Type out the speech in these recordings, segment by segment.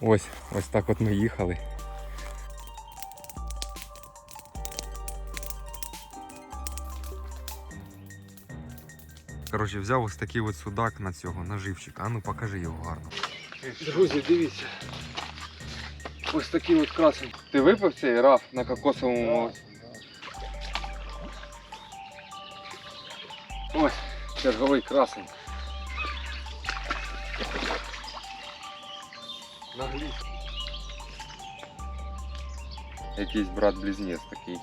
Ось, ось так от ми їхали. Коротше, взяв ось такий от судак на цього наживчик. А ну покажи його гарно. Друзі, дивіться. Ось такий от красень. Ти випив цей раф на кокосовому молоці? Ось, черговий красень. Нагліс. Якийсь брат-близнець такий.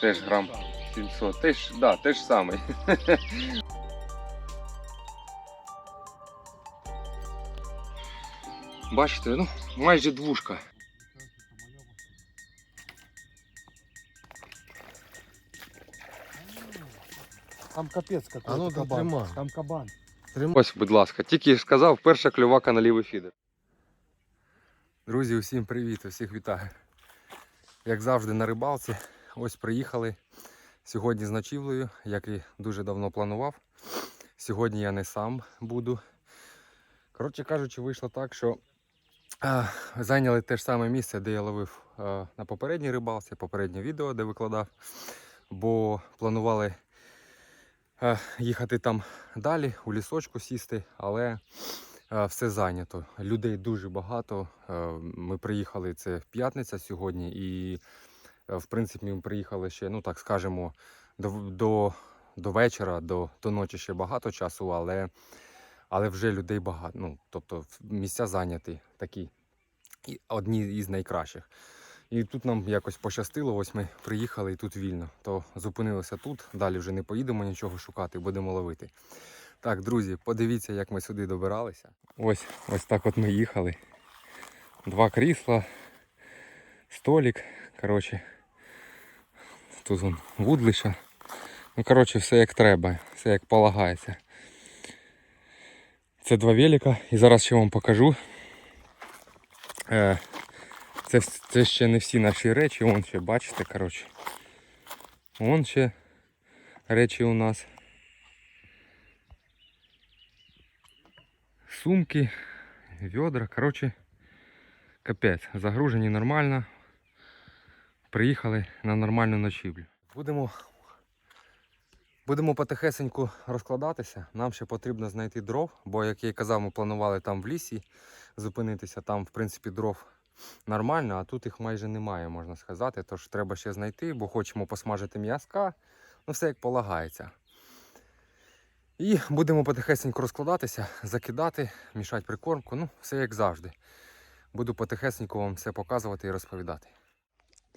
Теж грам 700. Теж, да, теж самий. Бачите, ну, майже двушка. Там капець какой-то А ну, да кабан. тримай. Там кабан. Ось, будь ласка, тільки ж сказав, перша клювака на лівий фідер. Друзі, усім привіт, усіх вітаю. Як завжди на рибалці, ось приїхали сьогодні з ночівлею, як і дуже давно планував. Сьогодні я не сам буду. Коротше кажучи, вийшло так, що а, зайняли те ж саме місце, де я ловив а, на попередній рибалці, попереднє відео, де викладав. Бо планували е, їхати там далі, у лісочку сісти, але все зайнято. Людей дуже багато. Е, Ми приїхали це п'ятниця сьогодні, і е, в принципі ми приїхали ще, ну так скажемо, до, до, до вечора, до, до ночі ще багато часу, але, але вже людей багато. Ну, тобто місця зайняті такі. Одні із найкращих. І тут нам якось пощастило, ось ми приїхали і тут вільно. То зупинилися тут, далі вже не поїдемо нічого шукати, будемо ловити. Так, друзі, подивіться, як ми сюди добиралися. Ось, ось так от ми їхали. Два крісла, столик. Коротше, тут вон вудлиша. Ну, коротше, все як треба, все як полагається. Це два велика, і зараз ще вам покажу. Е, це, це ще не всі наші речі, вон ще бачите, коротше. Вон ще речі у нас. Сумки, відра, коротше, капець. Загружені нормально. Приїхали на нормальну ночівлю. Будемо, будемо потихесеньку розкладатися. Нам ще потрібно знайти дров, бо, як я й казав, ми планували там в лісі зупинитися. Там, в принципі, дров нормально, а тут їх майже немає, можна сказати. Тож треба ще знайти, бо хочемо посмажити м'язка. Ну, все як полагається. І будемо потихесенько розкладатися, закидати, мішати прикормку. Ну, все як завжди. Буду потихесенько вам все показувати і розповідати.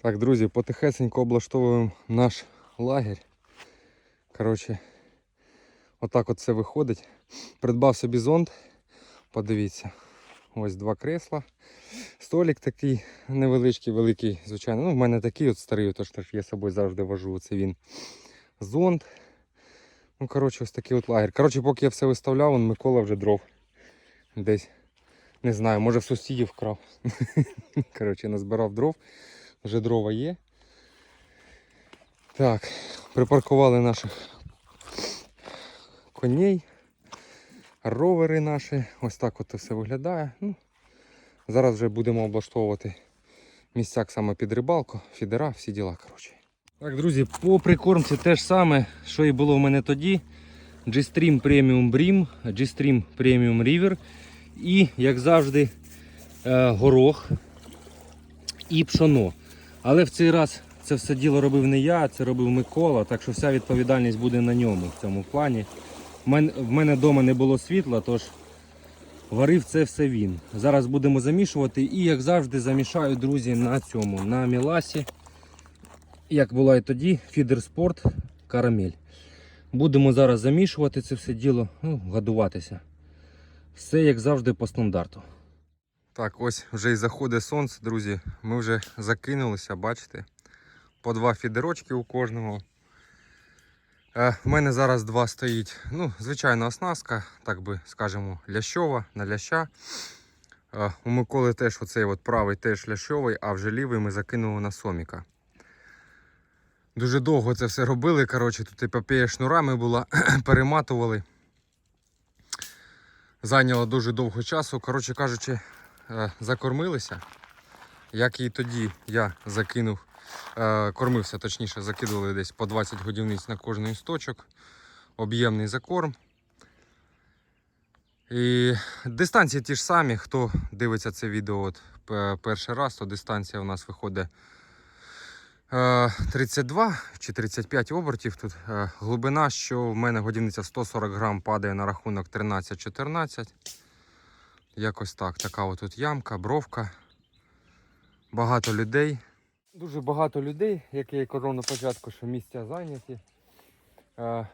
Так, друзі, потихесенько облаштовуємо наш лагерь. Коротше, отак от все виходить. Придбав собі зонд. Подивіться. Ось два кресла. Столик такий невеличкий, великий, звичайно. Ну, в мене такий от старий, тож теж я собою завжди вожу. Це він зонд. Ну, коротше, ось такий от лагерь. Коротше, поки я все виставляв, он Микола вже дров. Десь. Не знаю, може в сусідів вкрав. Коротше, назбирав дров. Вже дрова є. Так, припаркували наших коней ровери наші. Ось так от все виглядає. Ну, зараз вже будемо облаштовувати місцяк саме під рибалку, фідера, всі діла. коротше. Так, друзі, по прикормці те ж саме, що і було в мене тоді. G-Stream Premium Bream, G-Stream Premium River і, як завжди, е, горох і пшоно. Але в цей раз це все діло робив не я, це робив Микола, так що вся відповідальність буде на ньому в цьому плані. В мене вдома не було світла, тож варив це все він. Зараз будемо замішувати і, як завжди, замішаю, друзі, на цьому, на міласі. Як була і тоді, фідер спорт, карамель. Будемо зараз замішувати це все діло, ну, годуватися. Все як завжди по стандарту. Так, ось вже і заходить сонце, друзі. Ми вже закинулися, бачите? По два фідерочки у кожного. Е, в мене зараз два стоїть. Ну, звичайна оснастка, так би скажемо, лящова на ляща. Е, у Миколи теж оцей от правий теж лящовий, а вже лівий ми закинули на соміка. Дуже довго це все робили. Коротше, тут епопея шнурами була, перематували. Зайняло дуже довго часу. Коротше кажучи, е, закормилися. Як і тоді я закинув, е, кормився, точніше, закидували десь по 20 годівниць на кожний сточок. Об'ємний закорм. І дистанції ті ж самі. Хто дивиться це відео от, перший раз, то дистанція у нас виходить е, 32 чи 35 обертів. Тут е, глибина, що в мене годівниця 140 грам падає на рахунок 13-14. Якось так. Така от тут ямка, бровка. Багато людей. Дуже багато людей, як я і казав на початку, що місця зайняті. Е,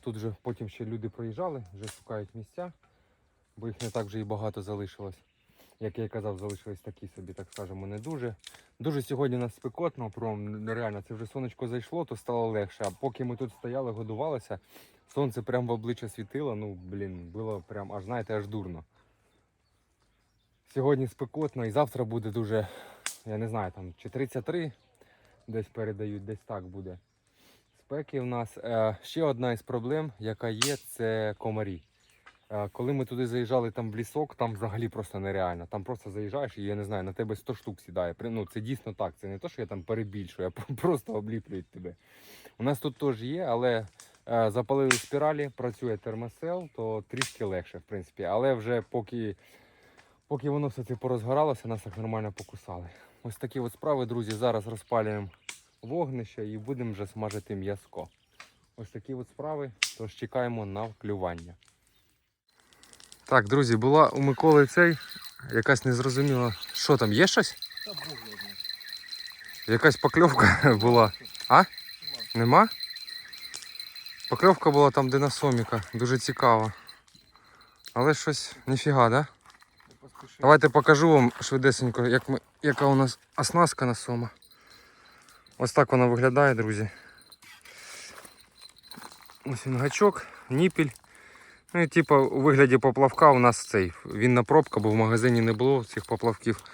тут вже потім ще люди проїжджали, вже шукають місця, бо їх не так вже і багато залишилось. Як я і казав, залишились такі собі, так скажемо, не дуже. Дуже сьогодні нас спекотно, прям нереально. Це вже сонечко зайшло, то стало легше. А поки ми тут стояли, годувалися, сонце прямо в обличчя світило. Ну, блін, було прям аж, знаєте, аж дурно. Сьогодні спекотно і завтра буде дуже, я не знаю, там чи 33 десь передають, десь так буде. Спеки в нас. Е, ще одна із проблем, яка є, це комарі. Е, коли ми туди заїжджали там в лісок, там взагалі просто нереально. Там просто заїжджаєш і я не знаю, на тебе 100 штук сідає. Ну, це дійсно так. Це не те, що я там перебільшую, а просто обліплюють тебе. У нас тут теж є, але е, запалили спіралі, працює термосел, то трішки легше, в принципі. Але вже поки, поки воно все це порозгоралося, нас так нормально покусали. Ось такі от справи, друзі. Зараз розпалюємо вогнище і будемо вже смажити м'язко. Ось такі от справи, тож чекаємо на клювання. Так, друзі, була у Миколи цей якась незрозуміла. Що там, є щось? Якась покльовка була. А? Нема? Покльовка була там, де на соміка. Дуже цікаво. Але щось ніфіга, да? Давайте покажу вам швидесенько, як ми, яка у нас оснастка на сома. Ось так вона виглядає, друзі. Ось він гачок, ніпіль. Ну і типу у вигляді поплавка у нас цей. Він на пробка, бо в магазині не було цих поплавків.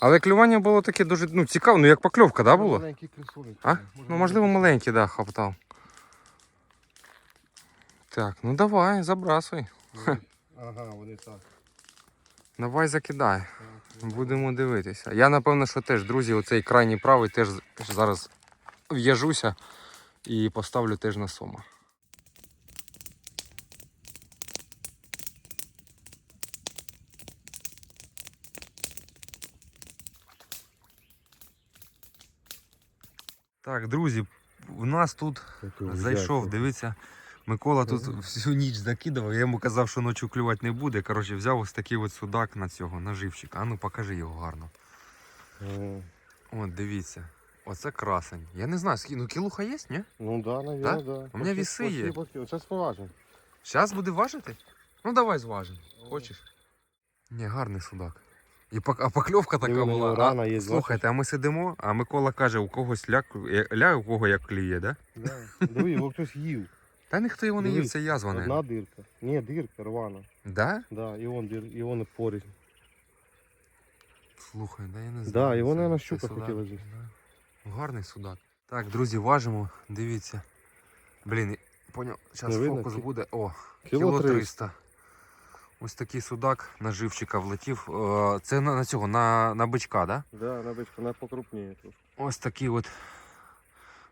Але клювання було таке дуже ну, цікаво, ну як покльовка, да, було? Маленький крисолик. А? Ну, можливо, маленький, да, хаптав. Так, ну давай, забрасуй. Ага, вони так. Давай закидай. Будемо дивитися. Я напевно, що теж, друзі, оцей крайній правий теж зараз в'яжуся і поставлю теж на сома. Так, друзі, у нас тут зайшов, дивіться. Микола тут всю ніч закидував, я йому казав, що ночі клювати не буде. Коротше, взяв ось такий от судак на цього, наживчика. А ну покажи його гарно. От, дивіться. Оце красень. Я не знаю, скільки. Ну кілуха є, ні? Ну да, наверное, да. У мене віси є. Зараз поважимо. Зараз буде важити? Ну давай зважимо. Хочеш? Ні, гарний судак. І пок- а покльовка така Диви, була. рана а, є, слухайте, а ми сидимо, а Микола каже, у когось ляк, е, ля, у кого як кліє, да? Да. Диви, його хтось їв. Та ніхто його не їв, Дивись, це язва не. Одна дирка. Ні, дирка рвана. Да? Да, і он, дир, і он порізь. Слухай, да я не знаю. Да, його, це- наверно, це щука судак. хотіла з'їсти. Да. Гарний судак. Так, друзі, важимо, дивіться. Блін, поняв, зараз Не видно, фокус буде. О, Кіло кіло 300. 300. Ось такий судак на живчика влетів. Е, Це на, на цього, на, на бичка, да? Да, на бичку, вона покрупніє трошки. Ось такий от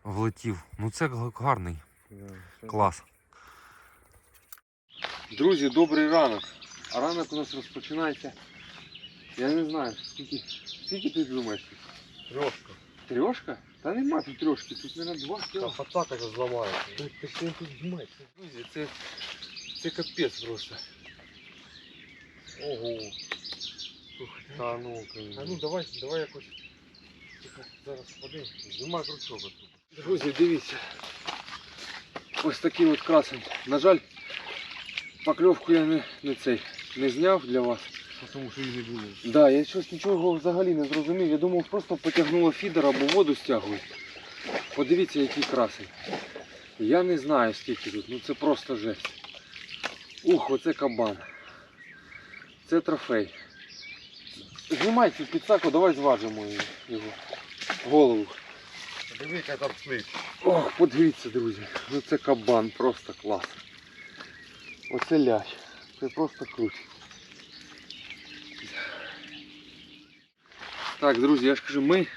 влетів. Ну це гарний. Да. Клас. Друзі, добрий ранок. А ранок у нас розпочинається. Я не знаю, скільки, скільки ти думаєш? Трошка. Трьошка? Та нема тут трьошки, тут, мабуть, два Та кіло. так зламається. Тут ти тут зжимається. Друзі, це, це капець просто. Ого. Слухайте, Та ну, А ну давай, давай якось. Тихо, зараз ходи. Знімай крючок отут. Друзі, дивіться. Ось такий от красень. На жаль, покльовку я не, не цей не зняв для вас. Тому що її не було. Да, я щось нічого взагалі не зрозумів. Я думав, просто потягнуло фідер або воду стягують. Подивіться, який красень. Я не знаю скільки тут, ну це просто жесть. Ух, оце кабан. Це трофей. Знімай цю підсаку, давай зважимо її- його голову. Яка там слизь. Ох, подивіться, друзі. Ну це кабан, просто клас. Оце лящ. Це просто круть. Так, друзі, я ж кажу, ми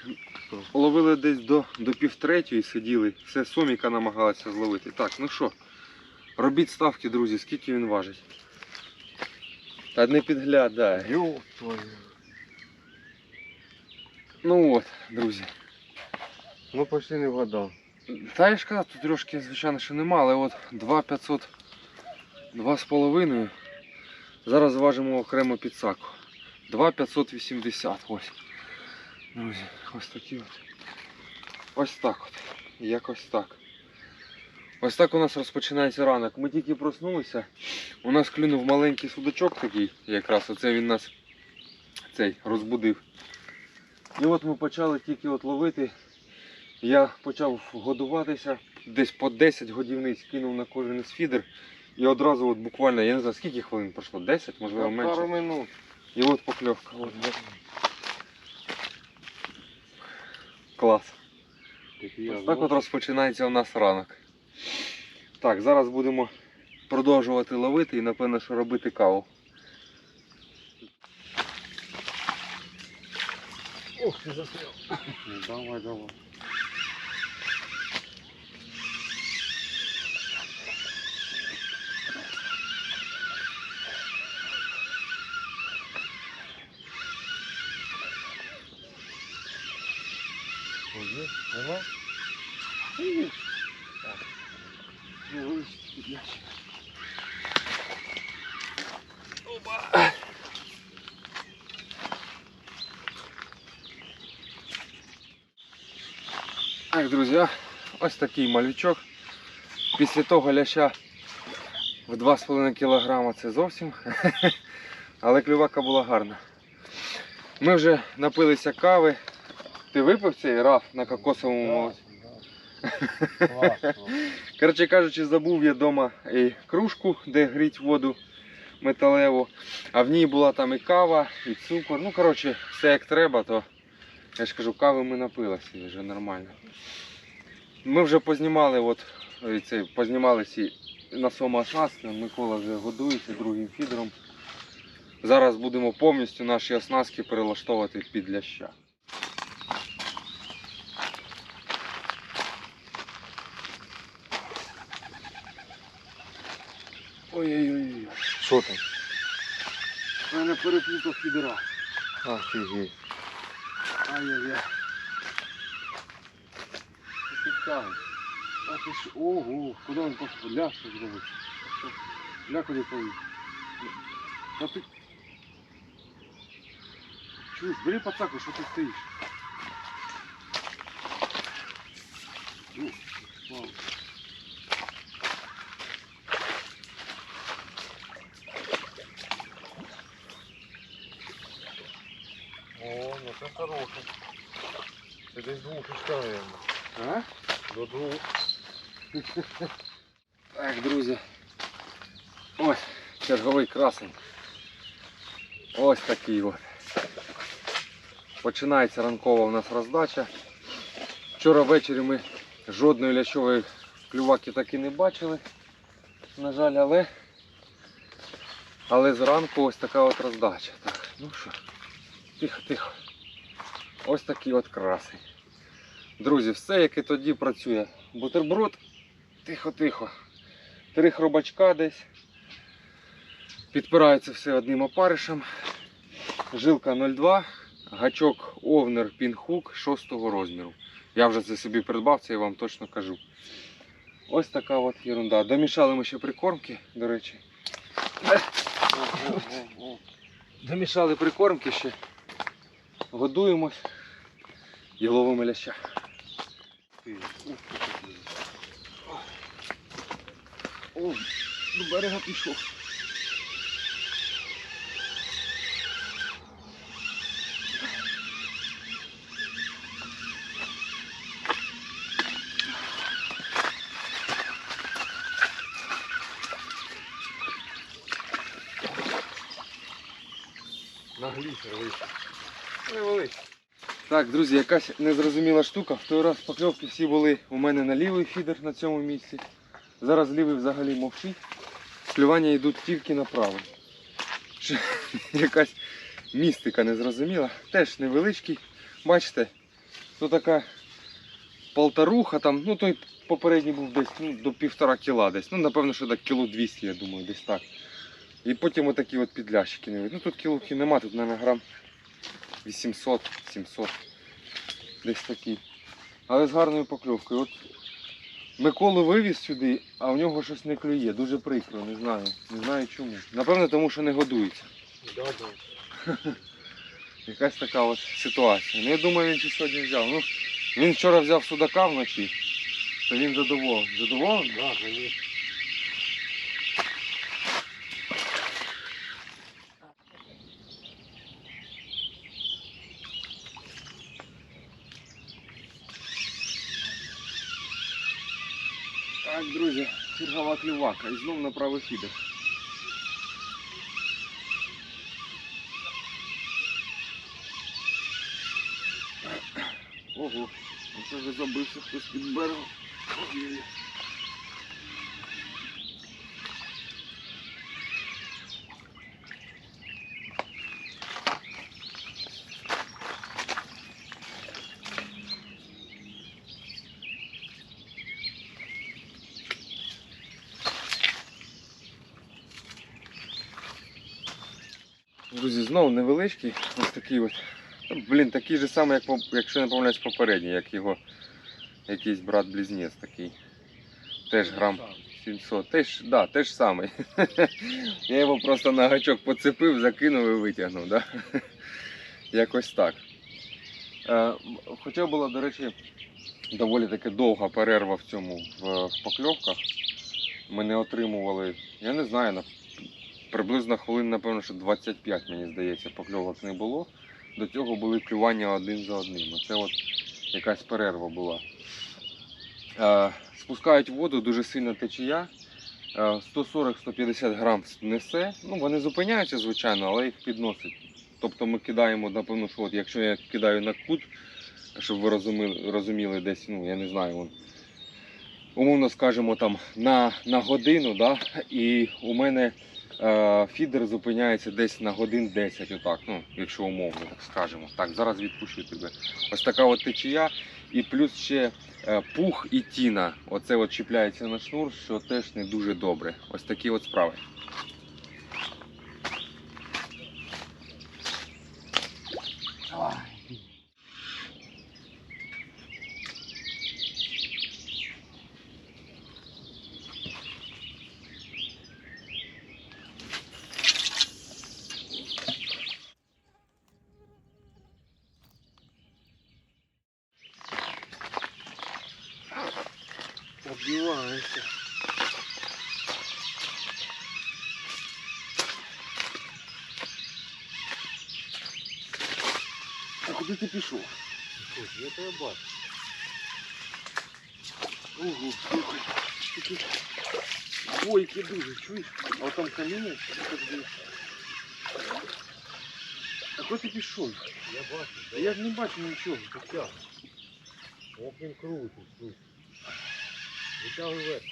ловили десь до, до півтретьої, сиділи, все соміка намагалася зловити. Так, ну що, робіть ставки, друзі, скільки він важить. Не підглядай. Ёб твою. Ну от, друзі. Ну почти не вгадав. Та я ж казав, тут трошки, звичайно, що нема, але от 2500, 2,5. Зараз зважимо окремо підсаку. 2,580. Ось. Друзі, ось такі от. Ось так от. Якось так. Ось так у нас розпочинається ранок. Ми тільки проснулися. У нас клюнув маленький судачок такий, якраз оце він нас цей розбудив. І от ми почали тільки от ловити. Я почав годуватися, десь по 10 годівниць кинув на кожен із фідер. І одразу от буквально, я не знаю, скільки хвилин пройшло, 10, можливо менше. Пару минут. І от покльовка. От. Клас. Ось так от розпочинається у нас ранок. Так, зараз будемо продовжувати ловити і напевно, що робити каву. Ох, ти застряв. Давай, давай. Ой, Нема? Так, друзі, ось такий малючок. Після того ляща в 2,5 кг це зовсім. Але клювака була гарна. Ми вже напилися кави. Ти випив цей раф на кокосовому молоці? Коротше кажучи, забув я вдома і кружку, де гріть воду металеву. А в ній була там і кава, і цукор. Ну, коротше, все як треба, то я ж кажу, кави ми напилися і вже нормально. Ми вже познімали, от, е, цей, познімали ці на сома оснастки. Микола вже годується другим фідером. Зараз будемо повністю наші оснастки перелаштовувати під ляща. Ой-ой-ой. Що там? Мене переплутав фідера. Офігеть. Ай-яй-яй. Цікаво. А ти ж, ого, куди він пішов? Ля що зробить? Ля куди повів? Та ти... Чуєш, бери пацаку, що ти стоїш? Ну, вау. О, ну це десь двушечка, наверное. А? До двох. Так, друзі. Ось черговий красень. Ось такий от. Починається ранкова у нас роздача. Вчора ввечері ми жодної лящової клюваки так і не бачили. На жаль, але. Але зранку ось така от роздача. Так, ну що, тихо, тихо. Ось такий от красень. Друзі, все як і тоді працює. Бутерброд Тихо, тихо. Три хробачка десь. Підпирається все одним опаришем. Жилка 0,2, гачок Овнер Пінхук 6 розміру. Я вже це собі придбав, це я вам точно кажу. Ось така от ерунда. Домішали ми ще прикормки, до речі. Домішали прикормки ще. Годуємось і ловимо ляща. О, до берега пішов. На глісер вийшов. Невеличкий. Так, друзі, якась незрозуміла штука. В той раз покльовки всі були у мене на лівий фідер на цьому місці. Зараз лівий взагалі мовчить. Клювання йдуть тільки на правий. Якась містика незрозуміла. Теж невеличкий. бачите, то така полторуха там, ну той попередній був десь ну, до півтора кіла десь. Ну, напевно, що так кіло 200, я думаю, десь так. І потім отакі от підлящики Ну тут кілухи нема, тут, мабуть, грам 800, 700. Десь такі. Але з гарною покльовкою. От Миколу вивіз сюди, а в нього щось не клює. Дуже прикро, не знаю. Не знаю чому. Напевно, тому що не годується. Да, да. Якась така от ситуація. Ну я думаю, він чи сьогодні взяв. Ну, він вчора взяв судака вночі, то він задоволений. Задоволений? Да, Так, друзі, чергова клювака і знов на правий фідер. Ого, це вже забився хтось під берегом. Знову невеличкий, ось такий от. Ну, Блін, такий же самий, як, якщо не помиляюсь, попередній, як його якийсь брат-близнець такий. Теж грам 700. Теж, да, теж самий. Я його просто на гачок поцепив, закинув і витягнув. Да? Якось так. Е, Хоча була, до речі, доволі таки довга перерва в цьому в, покльовках. Ми не отримували, я не знаю, на приблизно хвилин, напевно, що 25, мені здається, покльовок не було. До цього були клювання один за одним. Це от якась перерва була. Е, спускають воду, дуже сильна течія. Е, 140-150 грам несе. Ну, вони зупиняються, звичайно, але їх підносить. Тобто ми кидаємо, напевно, що от, якщо я кидаю на кут, щоб ви розуміли, розуміли десь, ну, я не знаю, умовно скажемо там на, на годину, да, і у мене е, фідер зупиняється десь на годин 10, отак, ну, якщо умовно так скажемо. Так, зараз відпущу тебе. Ось така от течія, і плюс ще е, пух і тіна. Оце от чіпляється на шнур, що теж не дуже добре. Ось такі от справи. Оббиваешься. А куди ти пішов? Слушай, я тебя бачу. Ого, слухай, такі бойки дуже, чуєш? А от там каміння, а куди ти пішов? Я бачу. Та я ж не бачу нічого. Потяг. Ох, він крутий, слушай. Витягуй вверх.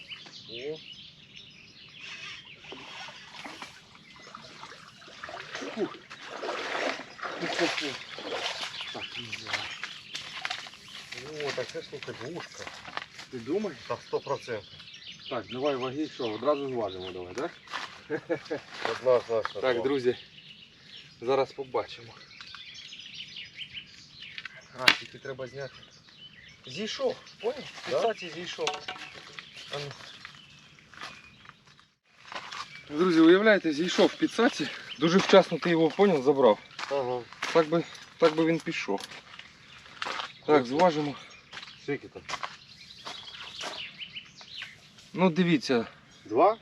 О, Фух. Фу-фу-фу. Так, не знаю. о, так це слухай, двушка. Ти думаєш? Так, сто процентів. Так, давай ваги, що, одразу зважимо давай, так? Одна наша. Так, друзі, зараз побачимо. Графіки треба зняти. Зійшов, поняв? Да? Кстати, зійшов. Друзі, уявляєте, зійшов в підсаці. Дуже вчасно ти його поняв, забрав. Ага. Так би, так би він пішов. Так, зважимо. Скільки там? Ну дивіться, Два?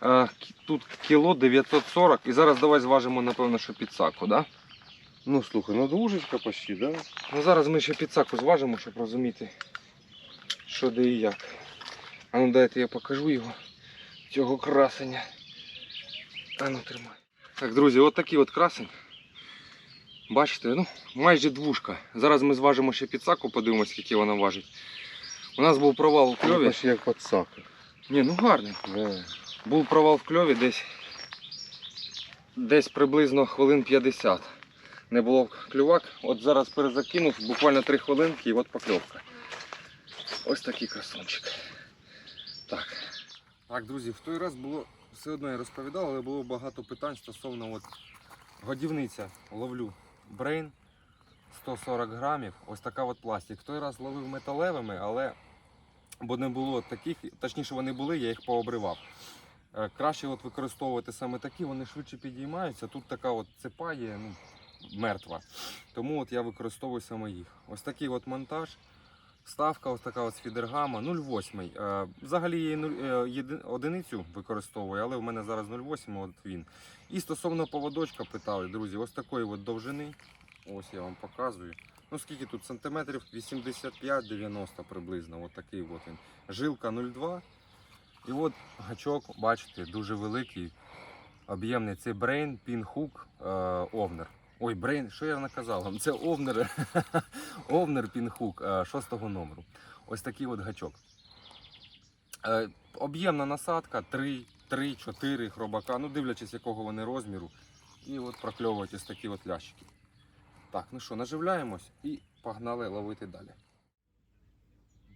а, тут кіло 940 і зараз давай зважимо, напевно, що підсаку, да? Ну слухай, ну двушечка почти, да? Ну зараз ми ще підсаку зважимо, щоб розуміти, що де і як. А ну дайте я покажу його, цього красення. А ну тримай. Так, друзі, от такий от красень. Бачите, ну, майже двушка. Зараз ми зважимо ще підсаку, подивимось, скільки вона важить. У нас був провал у кльові. Почти як подсака. Ні, ну гарний. Да. Був провал в кльові десь, десь приблизно хвилин 50. не було клювак. От зараз перезакинув, буквально 3 хвилинки і от покльовка. Ось такий красунчик. Так. Друзі, в той раз було все одно я розповідав, але було багато питань стосовно от годівниця. Ловлю брейн 140 грамів. Ось така от пластик. В той раз ловив металевими, але бо не було таких, точніше вони були, я їх пообривав. Е, Краще от використовувати саме такі, вони швидше підіймаються. Тут така от цепа є, ну, мертва. Тому от я використовую саме їх. Ось такий от монтаж. Ставка ось така з фідергама 0,8. Е, Взагалі я е, одиницю використовую, але в мене зараз 0,8, от він. І стосовно поводочка питали, друзі, ось такої от довжини. Ось я вам показую. Ну скільки тут сантиметрів? 85-90 приблизно. От такий от він. Жилка 0,2. І от гачок, бачите, дуже великий, об'ємний. Це Hook е, Овнер. Ой, Brain, що я наказав вам? Це Овнер, Овнер Pin Hook е, шостого номеру. Ось такий от гачок. Е, об'ємна насадка 3, 3, 4 хробака, ну дивлячись, якого вони розміру. І от прокльовують ось такі от лящики. Так, ну що, наживляємось і погнали ловити далі.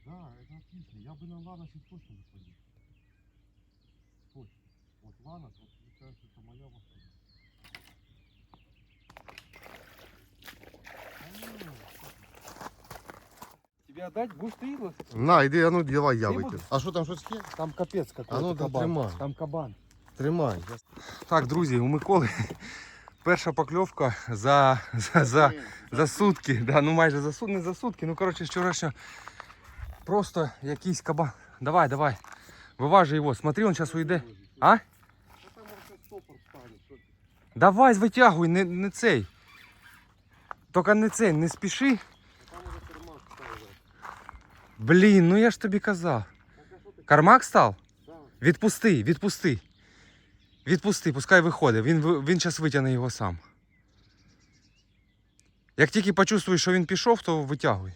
Да, это отлично. Я бы на Ланосик точно выходил. Точно. Вот Ланос, вот Тебе отдать? Будешь ты На, іди, а ну давай я Ти витягну. А що там щось є? Там капець какой-то А ну, кабан. тримай. Там кабан. Тримай. Так, друзі, у Миколи перша покльовка за, за, за, за сутки. Да, ну майже за сутки, не за сутки. Ну, коротше, вчорашньо просто якийсь кабан. Давай, давай. Виважуй його. Смотри, він зараз уйде. А? Давай, витягуй, не, не цей. Тільки не цей, не спіши. А там уже карман ставил. Блін, ну я ж тобі казав. Кармак став? Відпусти, відпусти. Відпусти, пускай виходить. Він, він зараз витягне його сам. Як тільки почувствуєш, що він пішов, то витягуй.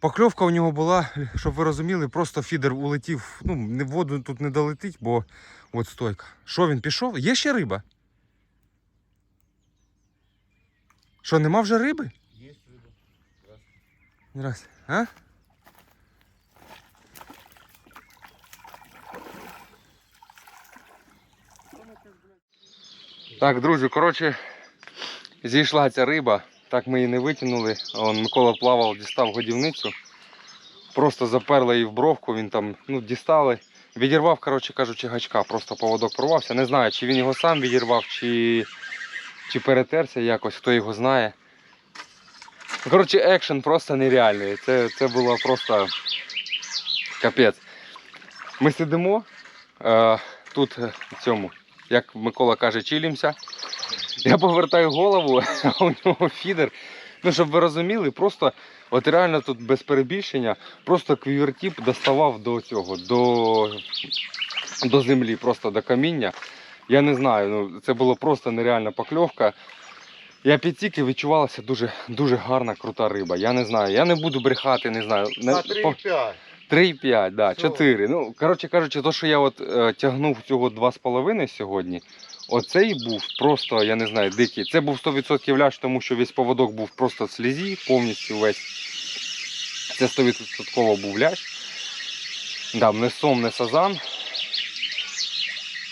Покльовка у нього була, щоб ви розуміли, просто фідер улетів. Ну, воду тут не долетить, бо от стойка. Що він пішов? Є ще риба? Що, нема вже риби? Раз. А? Так, друзі, коротше, зійшла ця риба. Так ми її не витягнули. Он Микола плавав, дістав годівницю. Просто заперли її в бровку, він там ну, дістали. Відірвав, коротше кажучи, гачка, просто поводок порвався. Не знаю, чи він його сам відірвав, чи, чи перетерся якось, хто його знає. Коротше, екшен просто нереальний. Це, це було просто капець. Ми сидимо е, тут е, в цьому, як Микола каже, чилімся. Я повертаю голову, а у нього фідер. Ну, щоб ви розуміли, просто от реально тут без перебільшення, просто квівертіп доставав до цього, до, до землі, просто до каміння. Я не знаю, ну це було просто нереальна покльовка. Я підсік і відчувалася дуже, дуже гарна, крута риба. Я не знаю, я не буду брехати, не знаю. На 3,5. 3,5, да, 4. Ну, коротше кажучи, то, що я от е, тягнув цього 2,5 сьогодні, оцей був просто, я не знаю, дикий. Це був 100% ляж, тому що весь поводок був просто в слізі, повністю весь. Це 100% був ляж. Да, не сом, не сазан.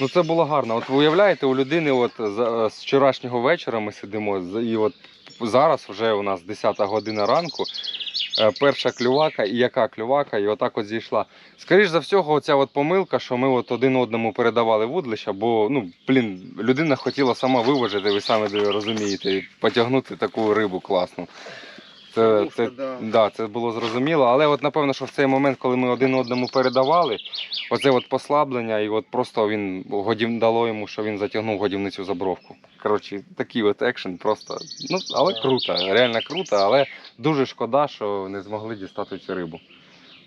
Ну це було гарно. От ви уявляєте, у людини от з вчорашнього вечора ми сидимо, і от зараз вже у нас 10 година ранку. Е, перша клювака і яка клювака, і отак от зійшла. Скоріш за всього, оця от помилка, що ми от один одному передавали вудлища, бо ну, блін, людина хотіла сама виважити, ви самі розумієте, потягнути таку рибу класну. Це, це, да. да, це було зрозуміло, але от напевно, що в цей момент, коли ми один одному передавали, оце от послаблення, і от просто він годів дало йому, що він затягнув годівницю за бровку. Коротше, такий от екшен, просто. Ну, але круто, реально круто, але дуже шкода, що не змогли дістати цю рибу.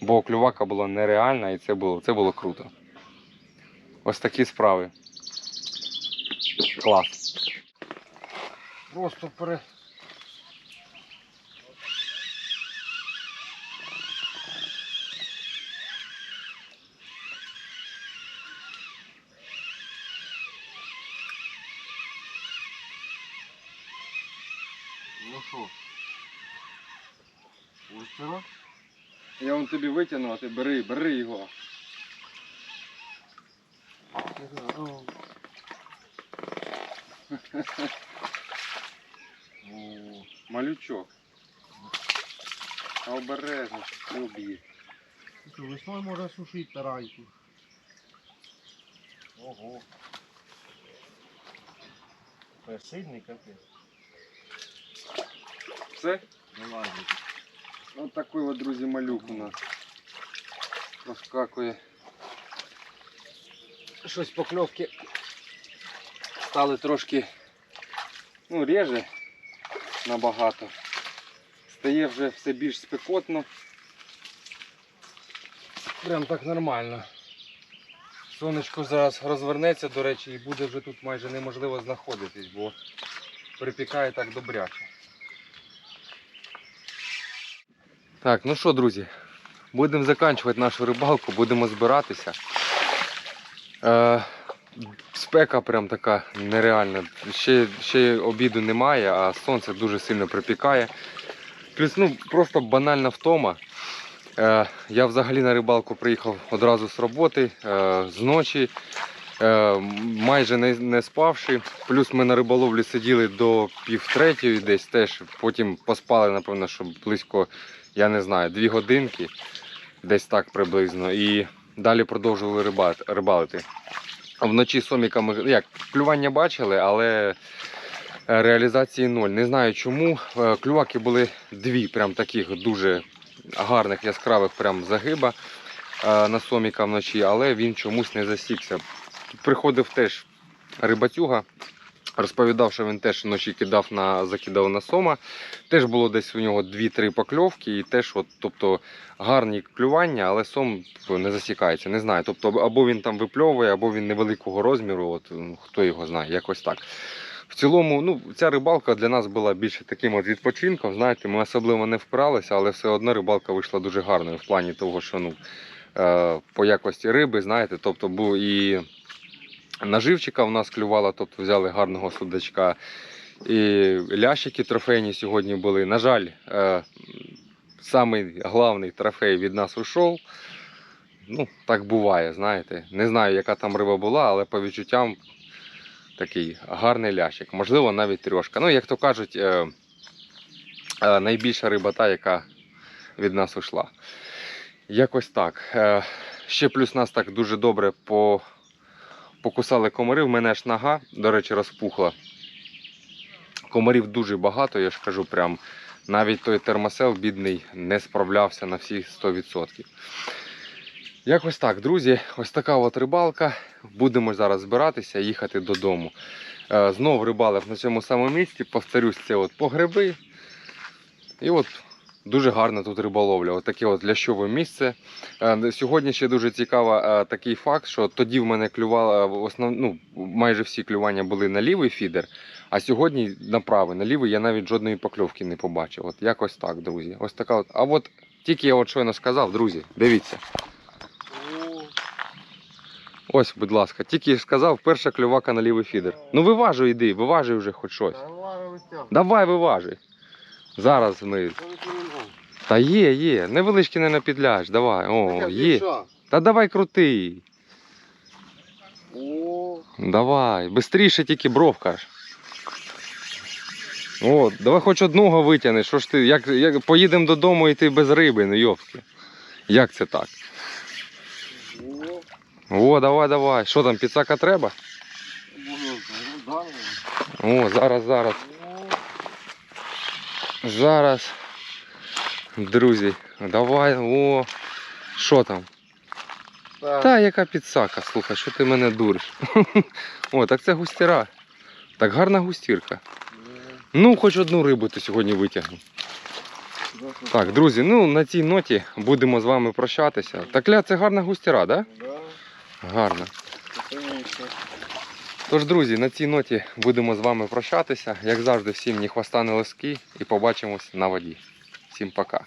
Бо клювака була нереальна і це було, це було круто. Ось такі справи. Клас. Просто пере. Я тобі витягну, а ти бери, бери його. О, Малючок. А обережно, не уб'є. Що, Весною може сушити тараньку. ого. Це сильний капець. Все? Вилазить. Ось такий от, друзі, малюк у нас. Проскакує. Щось покльовки стали трошки, ну, реже набагато. Стає вже все більш спекотно. Прям так нормально. Сонечко зараз розвернеться, до речі, і буде вже тут майже неможливо знаходитись, бо припікає так добряче. Так, ну що, друзі, будемо закінчувати нашу рибалку, будемо збиратися. Е, спека прям така нереальна. Ще, ще обіду немає, а сонце дуже сильно припікає. Плюс ну, просто банальна втома. Е, я взагалі на рибалку приїхав одразу з роботи, е, з ночі, е, майже не, не спавши. Плюс ми на риболовлі сиділи до півтретьої десь теж. Потім поспали, напевно, що близько, я не знаю, дві годинки, десь так приблизно. І далі продовжували рибалити. Вночі соміками, як, клювання бачили, але е, реалізації ноль. Не знаю чому. Е, Клюваки були дві, прям таких дуже гарних яскравих прям загиба е, на соміка вночі, але він чомусь не засікся. Приходив теж рибатюга, розповідав, що він теж вночі кидав на, закидав на сома. Теж було десь у нього 2-3 покльовки, і теж, от, тобто, гарні клювання, але сом не засікається. Не знаю. Тобто, або він там випльовує, або він невеликого розміру, от, хто його знає, якось так. В цілому, ну, ця рибалка для нас була більше таким от відпочинком. Знаєте, ми особливо не впиралися, але все одно рибалка вийшла дуже гарною в плані того, що ну, е, по якості риби, знаєте, тобто був і наживчика в нас клювала, тобто взяли гарного судачка. І лящики трофейні сьогодні були. На жаль, е, самий головний трофей від нас уйшов. Ну, так буває, знаєте. Не знаю, яка там риба була, але по відчуттям такий гарний лящик. Можливо, навіть трьошка. Ну, як то кажуть, е, е, найбільша риба та, яка від нас уйшла. Якось так. Е, ще плюс нас так дуже добре по... покусали комари. В мене аж нога, до речі, розпухла. Комарів дуже багато, я ж кажу, прям навіть той термосел бідний не справлявся на всі 100%. Якось так, друзі, ось така от рибалка. Будемо зараз збиратися, і їхати додому. Е, Знов рибалив на цьому самому місці, повторюсь, це от по гриби. І от дуже гарна тут риболовля. От таке от лящове місце. Е, Сьогодні ще дуже цікаво е, такий факт, що тоді в мене клювало, основ... ну, майже всі клювання були на лівий фідер, а сьогодні на правий. На лівий я навіть жодної покльовки не побачив. От якось так, друзі. Ось така от. А от тільки я от щойно сказав, друзі, дивіться. Ось, будь ласка, тільки сказав, перша клювака на лівий фідер. Ну виважуй іди, виважуй вже хоч щось. Давай виважуй. Зараз ми. Та є, є. Невеличкий не напідляш, давай. О, є. Та давай крути. О, Давай. Бистріше тільки бровка ж. О, давай хоч одного витягни. Що ж ти, як, як поїдемо додому і ти без риби, ну йовки. Як це так? о, давай, давай. Що там, піцака треба? ну, О, зараз, зараз. Зараз. Друзі, давай, о. Що там? Та яка підсака, слухай, що ти мене дуриш? О, так це густіра. Так гарна густірка. Ну, хоч одну рибу ти сьогодні витягнув. Так, друзі, ну на цій ноті будемо з вами прощатися. Так ля, це гарна густіра, да? Да, Гарна. Тож, друзі, на цій ноті будемо з вами прощатися. Як завжди, всім ні хвоста, ні лиски і побачимось на воді. Всім пока.